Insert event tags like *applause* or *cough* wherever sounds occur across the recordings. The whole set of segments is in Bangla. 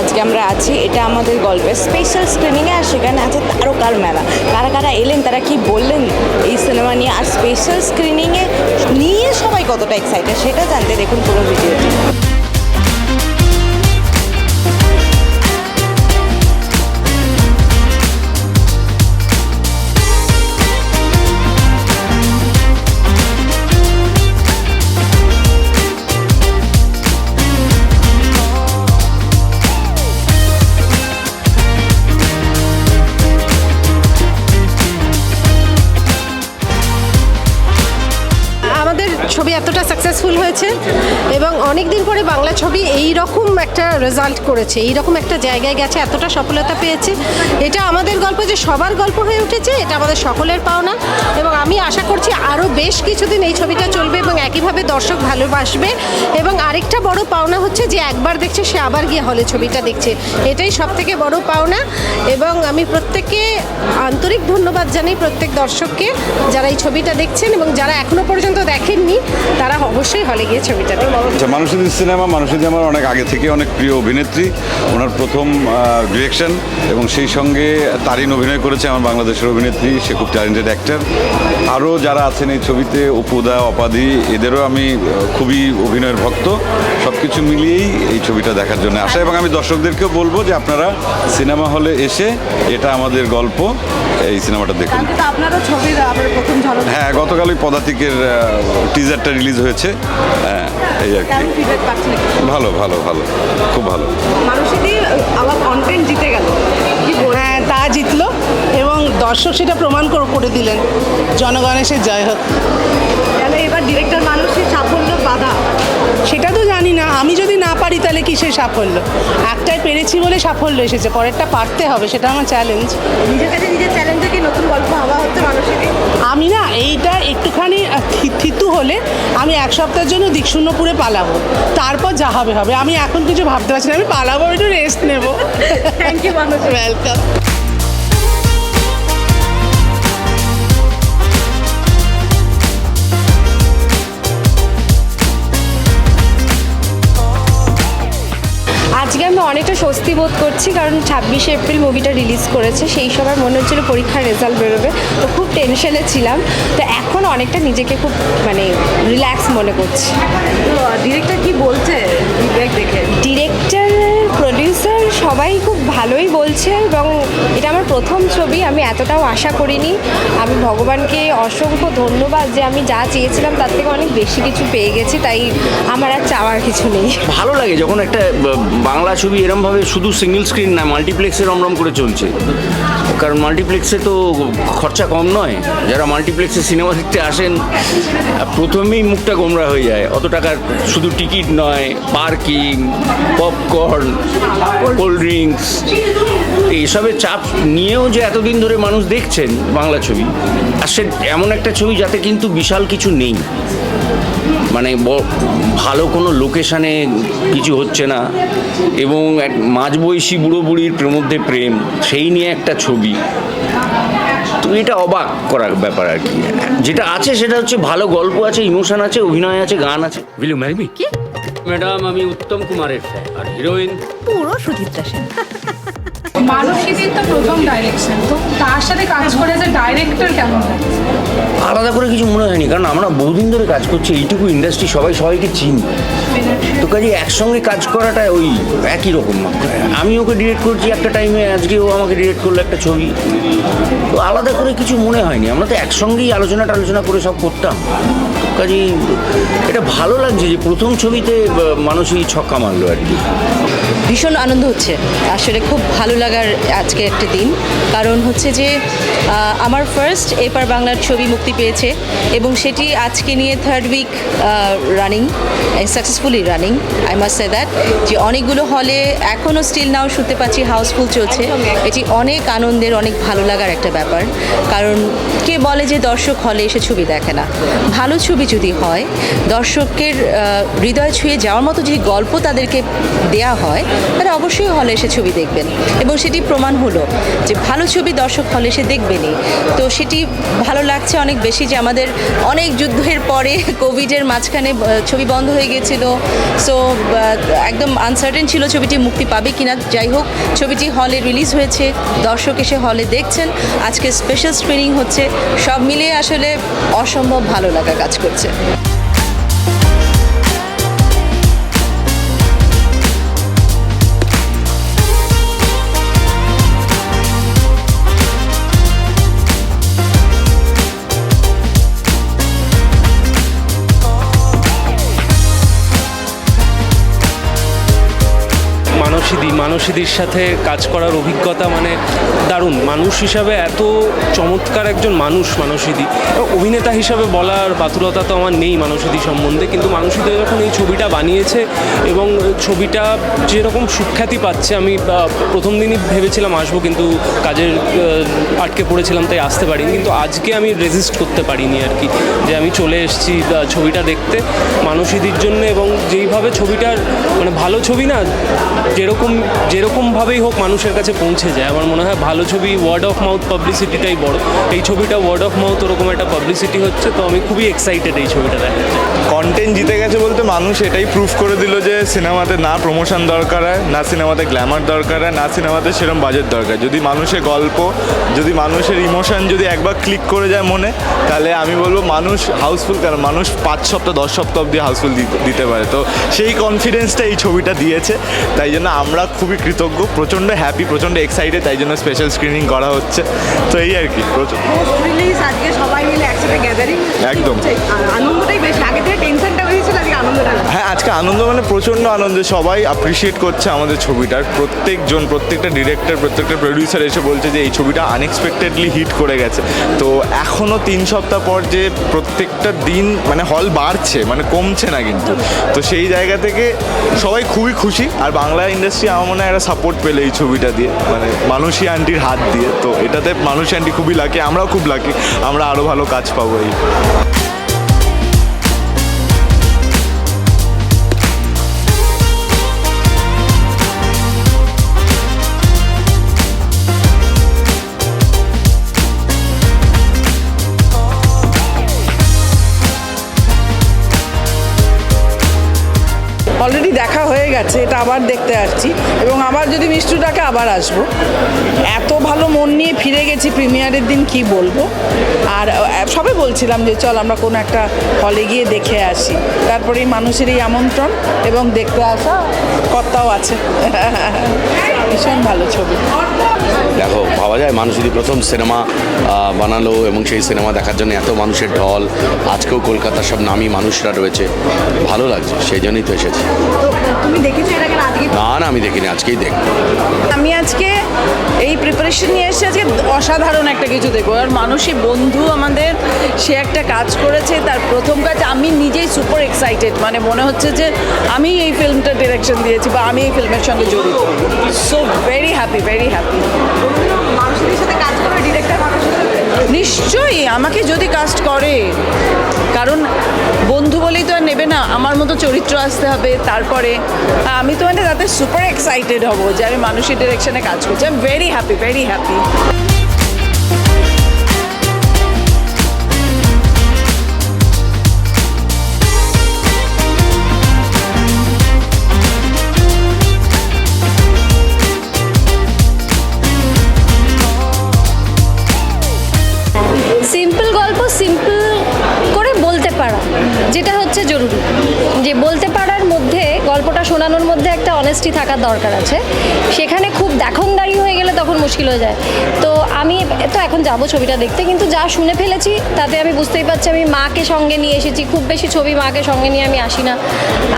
আজকে আমরা আছি। এটা আমাদের গল্পের স্পেশাল স্ক্রিনিংয়ে আর সেখানে আছে তারকার মেলা। কারা কারা এলেন, তারা কি বললেন এই সিনেমা নিয়ে? আর স্পেশাল স্ক্রিনিংয়ে নিয়ে সবাই কতটা এক্সাইটেড সেটা জানতে দেখুন পুরো ভিডিওটি ছবি এতটা সাকসেসফুল হয়েছে এবং অনেক দিন পরে বাংলা ছবি এই রকম একটা রেজাল্ট করেছে এই রকম একটা জায়গায় গেছে, এতটা সফলতা পেয়েছে। এটা আমাদের গল্প যে সবার গল্প হয়ে উঠেছে, এটা আমাদের সকলের পাওনা এবং আমি আশা করছি আরও বেশ কিছুদিন এই ছবিটা চলবে এবং একইভাবে দর্শক ভালোবাসবে এবং আরেকটা বড় পাওনা হচ্ছে যে একবার দেখছে, সে আবার গিয়ে হলে ছবিটা দেখছে। এটাই সব থেকে বড় পাওনা এবং আমি প্রত্যেককে আন্তরিক ধন্যবাদ জানাই প্রত্যেক দর্শককে যারা এই ছবিটা দেখছেন এবং যারা এখনও পর্যন্ত দেখেননি। তারা অবশ্যই হলে গিয়ে ছবিটা আচ্ছা মানুষদের সিনেমা মানুষদি আমার অনেক আগে থেকে অনেক প্রিয় অভিনেত্রী, ওনার প্রথম ডিরেকশন এবং সেই সঙ্গে তারিন অভিনয় করেছে আমার বাংলাদেশের অভিনেত্রী, সে খুব ট্যালেন্টেড অ্যাক্টার আরও যারা আছেন এই ছবিতে, অপুদা, অপাধি, এদেরও আমি খুবই অভিনয়ের ভক্ত। সব কিছু মিলিয়েই এই ছবিটা দেখার জন্য আসা এবং আমি দর্শকদেরকেও বলব যে আপনারা সিনেমা হলে এসে এটা আমাদের গল্প। এই সিনেমাটা দেখুন। আপনারও প্রথম ঝলক। হ্যাঁ গতকাল ওই পদাতিকের টিজারটা রিলিজ হয়েছে। হ্যাঁ এই আর কি। ভালো ভালো ভালো খুব ভালো। মানুষেরই আবার কন্টেন্ট জিতে গেল। কি হ্যাঁ তা জিতলো এবং দর্শক সেটা প্রমাণ করে করে দিলেন। জনগণের সে জয় হোক। তাহলে এবার ডিরেক্টর মানুষের সাফল্য বাধা। সেটা তো জানি না। আমি যদি না পারি তাহলে কিসের সাফল্য? একটাই পেরেছি বলে সাফল্য এসেছে। পরেরটা পারতে হবে সেটা আমার চ্যালেঞ্জ নিজের কাছে নিজের চ্যালেঞ্জে কি নতুন গল্প হওয়া হচ্ছে মানুষেরই আমি না এইটা একটুখানি থিতু হলে আমি এক সপ্তাহের জন্য দীক্ষুণ্ণপুরে পালাবো। তারপর যা হবে হবে। আমি এখন কিছু ভাবতে পারছি না। আমি পালাবো একটু রেস্ট নেব। থ্যাংক ইউ মানুষ ওয়েলকাম আজকে অনেকটা স্বস্তি বোধ করছি কারণ ছাব্বিশে এপ্রিল মুভিটা রিলিজ করেছে সেই সময় মনে হচ্ছিল পরীক্ষার রেজাল্ট বেরোবে। তো খুব টেনশনে ছিলাম। তো এখন অনেকটা নিজেকে খুব মানে রিল্যাক্স মনে করছি। ডিরেক্টর কি বলছে? ফিডব্যাক দেখে। ডিরেক্টর প্রডিউসার সবাই খুব ভালোই বলছে এবং এটা আমার প্রথম ছবি, আমি এতটাও আশা করিনি। আমি ভগবানকে অসংখ্য ধন্যবাদ যে আমি যা চেয়েছিলাম তার থেকে অনেক বেশি কিছু পেয়ে গেছি, তাই আমার আর চাওয়ার কিছু নেই। ভালো লাগে যখন একটা বাংলা ছবি এরমভাবে শুধু সিঙ্গেল স্ক্রিন না মাল্টিপ্লেক্সে রমরম করে চলছে। কারণ মাল্টিপ্লেক্সে তো খরচা কম নয়। যারা মাল্টিপ্লেক্সে সিনেমা দেখতে আসেন, প্রথমেই মুখটা গোমরা হয়ে যায়। অত টাকার শুধু টিকিট নয় পার্কিং পপকর্ন কোল্ড ড্রিঙ্কস এইসবের চাপ নিয়েও যে এতদিন ধরে মানুষ দেখছেন বাংলা ছবি আর সে এমন একটা ছবি যাতে কিন্তু বিশাল কিছু নেই। মানে ভালো কোনো লোকেশানে কিছু হচ্ছে না এবং এক মাঝবয়সী বুড়ো বুড়ির মধ্যে প্রেম সেই নিয়ে একটা ছবি। তো এটা অবাক করার ব্যাপার আর কি। যেটা আছে সেটা হচ্ছে ভালো গল্প আছে ইমোশন আছে অভিনয় আছে গান আছে। উইল ইউ ম্যারি মি কি? ম্যাডাম আমি উত্তম কুমারের ফ্যান আর হিরোইন। পুরো সুচিত্রা সেন। মানসীদের তো প্রথম ডাইরেকশন তো তার সাথে কাজ করে যে ডাইরেক্টর কেমন আলাদা করে কিছু মনে হয়নি কারণ আমরা বহুদিন ধরে কাজ করছি এইটুকু ইন্ডাস্ট্রি সবাই সবাইকে চিনি। তো কাজে একসঙ্গে কাজ করাটা ওই একই রকম আমি ওকে ডিরেক্ট করছি একটা টাইমে আজকে ও আমাকে ডিরেক্ট করল একটা ছবি। তো আলাদা করে কিছু মনে হয়নি আমরা তো একসঙ্গেই আলোচনা টালোচনা করে সব করতাম। কাজে এটা ভালো লাগছে যে প্রথম ছবিতে আহ, মানুষই ছক্কা মারলো আর কি। ভীষণ আনন্দ হচ্ছে। আসলে খুব ভালো লাগার আজকে একটা দিন। কারণ হচ্ছে যে আমার ফার্স্ট এপার বাংলার ছবি মুক্তি পেয়েছে এবং সেটি আজকে নিয়ে third week running successfully running I must say that যে অনেকগুলো হলে এখনও স্টিল নাও শুনতে পাচ্ছি হাউসফুল চলছে। এটি অনেক আনন্দের অনেক ভালো লাগার একটা ব্যাপার। কারণ কে বলে যে দর্শক হলে এসে ছবি দেখে না। ভালো ছবি যদি হয়, দর্শকের হৃদয় ছুঁয়ে যাওয়ার মতো যদি গল্প তাদেরকে দেয়া হয়, তারা অবশ্যই হলে এসে ছবি দেখবেন। এবং সেটি প্রমাণ হলো যে ভালো ছবি দর্শক হলে এসে দেখবেনই। তো সেটি ভালো লাগছে অনেক বেশি যে আমাদের অনেক যুদ্ধের পরে *laughs* কোভিডের মাঝখানে ছবি বন্ধ হয়ে গেছিল। সো একদম আনসার্টেন ছিল ছবিটি মুক্তি পাবে কিনা। যাই হোক, ছবিটি হলে রিলিজ হয়েছে। দর্শক এসে হলে দেখছেন। আজকে স্পেশাল স্ক্রিনিং হচ্ছে। সব মিলিয়ে আসলে অসম্ভব ভালো লাগা কাজ করছে। Grazie. মানসীদি মানসীদির সাথে কাজ করার অভিজ্ঞতা মানে দারুণ। মানুষ হিসাবে এত চমৎকার একজন মানুষ মানসীদি এবং অভিনেতা হিসাবে বলার বাতুরতা তো আমার নেই মানসীদি সম্বন্ধে, কিন্তু মানসীদি যখন এই ছবিটা বানিয়েছে এবং ছবিটা যেরকম সুখ্যাতি পাচ্ছে, আমি প্রথম দিনই ভেবেছিলাম আসব, কিন্তু কাজের আটকে পড়েছিলাম, তাই আসতে পারিনি। কিন্তু আজকে আমি রেজিস্ট করতে পারিনি আর কি, যে আমি চলে এসেছি ছবিটা দেখতে। মানসীদির জন্য এবং যেইভাবে ছবিটার মানে ভালো ছবি না, যেরকম যেরকমভাবেই হোক মানুষের কাছে পৌঁছে যায়। আমার মনে হয় ভালো ছবি ওয়ার্ড অফ মাউথ পাবলিসিটিটাই বড়। এই ছবিটা ওয়ার্ড অফ মাউথ ওরকম একটা পাবলিসিটি হচ্ছে, তো আমি খুবই এক্সাইটেড এই ছবিটা দেখার। কন্টেন্ট জিতে গেছে বলতে মানুষ এটাই প্রুফ করে দিল যে সিনেমাতে না প্রমোশন দরকার হয়, না সিনেমাতে গ্ল্যামার দরকার হয়, না সিনেমাতে সেরকম বাজেট দরকার যদি মানুষের গল্প, যদি মানুষের ইমোশন যদি একবার ক্লিক করে যায় মনে, তাহলে আমি বলব মানুষ হাউসফুল কেন? মানুষ পাঁচ সপ্তাহ, দশ সপ্তাহ অব্দি হাউসফুল দিতে পারে। তো সেই কনফিডেন্সটা এই ছবিটা দিয়েছে। তাই জন্য আমরা খুবই কৃতজ্ঞ প্রচণ্ড হ্যাপি প্রচণ্ড এক্সাইটেড তাই জন্য স্পেশাল স্ক্রিনিং করা হচ্ছে। তো এই আর কি রিলিজ আজকে সবাই মিলে একসাথে গ্যাদারিং একদম। আনন্দটাই বেশি। আগে থেকে টেনশনটা বেশি আজকে আনন্দটা হ্যাঁ আজকে আনন্দ মানে প্রচণ্ড আনন্দ। সবাই অ্যাপ্রিসিয়েট করছে আমাদের ছবিটার। প্রত্যেকজন প্রত্যেকটা ডিরেক্টর প্রত্যেকটা প্রডিউসার এসে বলছে যে এই ছবিটা আনএক্সপেক্টেডলি হিট করে গেছে। তো এখনও তিন সপ্তাহ পর যে প্রত্যেকটা দিন মানে হল বাড়ছে মানে কমছে না কিন্তু। তো সেই জায়গা থেকে সবাই খুবই খুশি। আর বাংলা ইন্ডাস্ট্রি আমার মনে হয় একটা সাপোর্ট পেলে এই ছবিটা দিয়ে। মানে মানুষই আন্টির হাত দিয়ে। তো এটাতে মানুষী আন্টি খুবই লাগে আমরাও খুব লাকি আমরা আরও ভালো কাজ পাবো এই। অলরেডি দেখা হয়ে গেছে, এটা আবার দেখতে আসছি। এবং আবার যদি মিষ্টু ডাকে আবার আসব, এত ভালো মন নিয়ে ফিরে গেছি, প্রিমিয়ারের দিন কি বলব? আর সবে বলছিলাম যে চল আমরা কোনো একটা হলে গিয়ে দেখে আসি। তারপরে এই মানুষের এই আমন্ত্রণ এবং দেখতে আসা কর্তাও আছে। *laughs* ভীষণ ভালো ছবি। দেখো ভাবা যায় মানুষ যদি প্রথম সিনেমা বানালো এবং সেই সিনেমা দেখার জন্য এত মানুষের ঢল আজকেও কলকাতার সব নামী মানুষরা রয়েছে ভালো লাগছে সেই জন্যই তো এসেছি। তুমি দেখেছ না না আমি দেখিনি আজকেই দেখ আমি আজকে এই প্রিপারেশন নিয়ে এসেছি আজকে অসাধারণ একটা কিছু দেখব। আর মানুষই বন্ধু আমাদের সে একটা কাজ করেছে তার প্রথম কাজ আমি নিজেই সুপার এক্সাইটেড মানে মনে হচ্ছে যে আমি এই ফিল্মটা ডিরেকশন দিয়েছি বা আমি এই ফিল্মের সঙ্গে জড়িত। So very happy very happy নিশ্চয়ই আমাকে যদি কাস্ট করে। কারণ বন্ধু বলেই তো আর নেবে না আমার মতো চরিত্র আসতে হবে তারপরে আমি তো মানে তাতে সুপার এক্সাইটেড হব যে আমি মানুষের ডিরেকশনে কাজ করছি। I am very happy very happy simple করে বলতে পারা যেটা হচ্ছে জরুরি। যে বলতে পারার মধ্যে গল্পটা শোনানোর মধ্যে একটা অনেস্টি থাকার দরকার আছে। সেখানে খুব দেখনদারি হয়ে গেলে তখন মুশকিল হয়ে যায়। তো আমি তো এখন যাব ছবিটা দেখতে, কিন্তু যা শুনে ফেলেছি, তাতে আমি বুঝতেই পারছি আমি মাকে সঙ্গে নিয়ে এসেছি। খুব বেশি ছবি মাকে সঙ্গে নিয়ে আমি আসি না।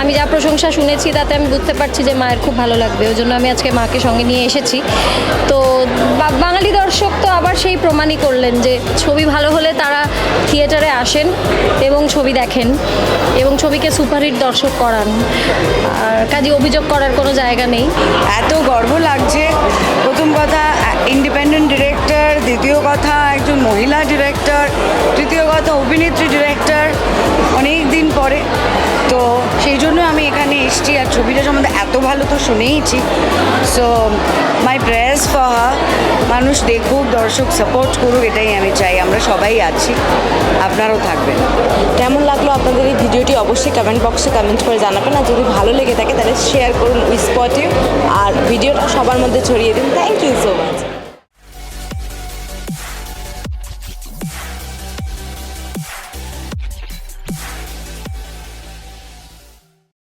আমি যা প্রশংসা শুনেছি, তাতে আমি বুঝতে পারছি যে মায়ের খুব ভালো লাগবে। ওই জন্য আমি আজকে মাকে সঙ্গে নিয়ে এসেছি। তো বাঙালি দর্শক তো আবার সেই প্রমাণই করলেন যে ছবি ভালো হলে তারা থিয়েটারে আসেন এবং ছবি দেখেন এবং ছবিকে সুপারহিট দর্শক করান। আর কাজে অভিযোগ করার কোনো জায়গা নেই। এত গর্ব লাগছে। প্রথম কথা ইন্ডিপেন্ডেন্ট ডিরেক্টর দ্বিতীয় কথা, একজন মহিলা ডিরেক্টর তৃতীয় কথা, অভিনেত্রী ডিরেক্টর অনেক দিন পরে তো সেই জন্য আমি এখানে এসেছি আর ছবিটা সম্বন্ধে এত ভালো তো শুনেইছি। সো মাই প্রেয়ার্স ফর মানুষ দেখুক, দর্শক সাপোর্ট করুক, এটাই আমি চাই। আমরা সবাই আছি। আপনারাও থাকবেন। কেমন লাগল আপনাদের এই ভিডিওটি? অবশ্যই কমেন্ট বক্সে কমেন্ট করে জানাবেন। আর যদি ভালো লেগে থাকে, তাহলে শেয়ার করুন উই স্পট আর ভিডিওটা সবার মধ্যে ছড়িয়ে দিন। Thank you so much